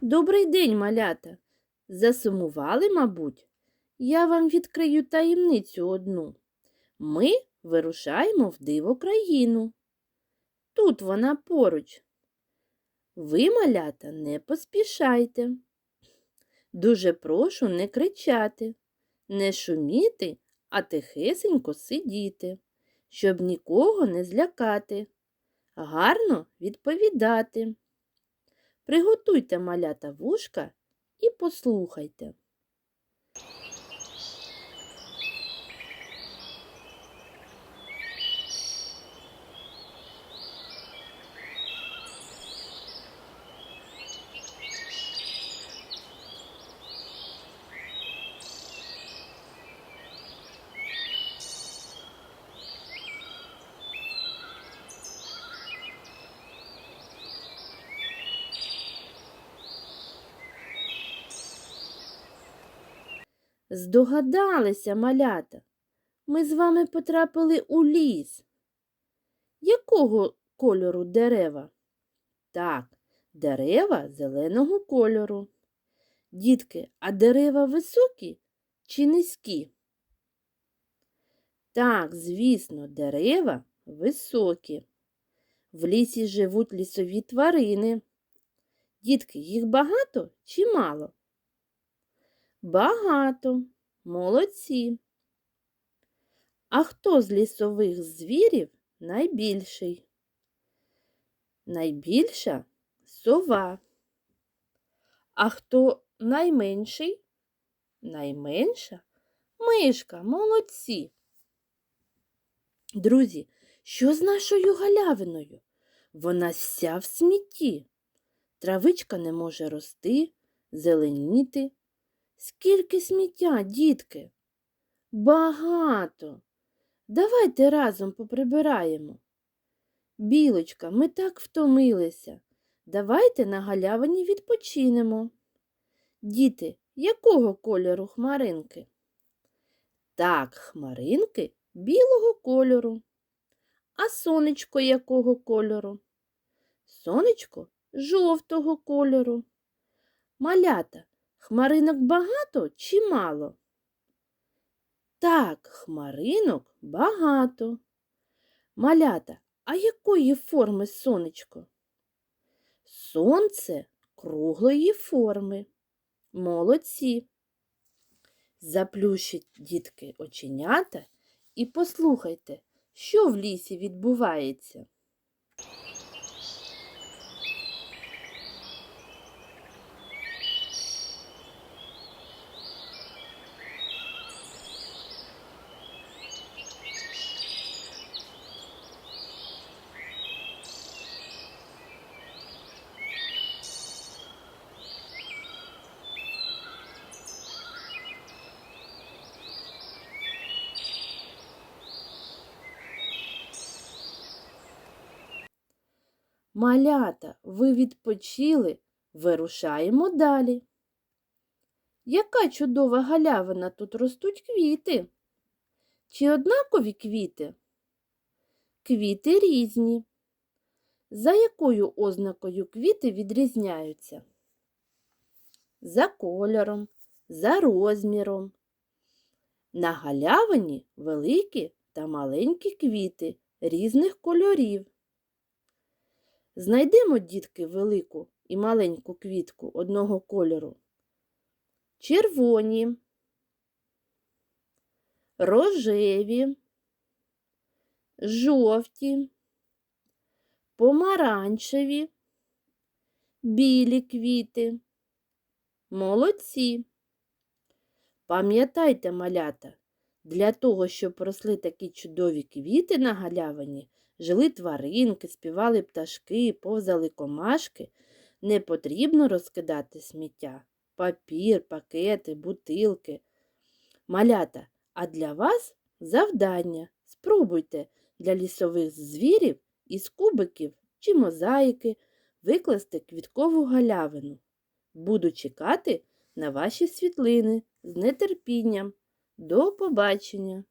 Добрий день, малята. Засумували, мабуть? Я вам відкрию таємницю одну. Ми вирушаємо в диво країну. Тут вона поруч. Ви, малята, не поспішайте. Дуже прошу не кричати, не шуміти, а тихесенько сидіти, щоб нікого не злякати, гарно відповідати. Приготуйте малята вушка і послухайте. Здогадалися, малята. Ми з вами потрапили у ліс. Якого кольору дерева? Так, дерева зеленого кольору. Дітки, а дерева високі чи низькі? Так, звісно, дерева високі. В лісі живуть лісові тварини. Дітки, їх багато чи мало? Багато. Молодці. А хто з лісових звірів найбільший? Найбільша сова. А хто найменший? Найменша мишка. Молодці. Друзі, що з нашою галявиною? Вона вся в смітті. Травичка не може рости, зеленіти. Скільки сміття, дітки? Багато. Давайте разом поприбираємо. Білочка, ми так втомилися. Давайте на галявині відпочинемо. Діти, якого кольору хмаринки? Так, хмаринки білого кольору. А сонечко якого кольору? Сонечко жовтого кольору. Малята, Хмаринок багато чи мало? Так, хмаринок багато. Малята, а якої форми сонечко? Сонце круглої форми. Молодці. Заплющіть, дітки, оченята і послухайте, що в лісі відбувається. Малята, ви відпочили, вирушаємо далі. Яка чудова галявина тут ростуть квіти? Чи однакові квіти? Квіти різні. За якою ознакою квіти відрізняються? За кольором, за розміром. На галявині великі та маленькі квіти різних кольорів. Знайдемо, дітки, велику і маленьку квітку одного кольору. Червоні, рожеві, жовті, помаранчеві, білі квіти. Молодці. Пам'ятайте, малята, для того, щоб росли такі чудові квіти на галявині, жили тваринки, співали пташки, повзали комашки, не потрібно розкидати сміття, папір, пакети, бутилки. Малята, а для вас завдання. Спробуйте для лісових звірів із кубиків чи мозаїки викласти квіткову галявину. Буду чекати на ваші світлини з нетерпінням. До побачення!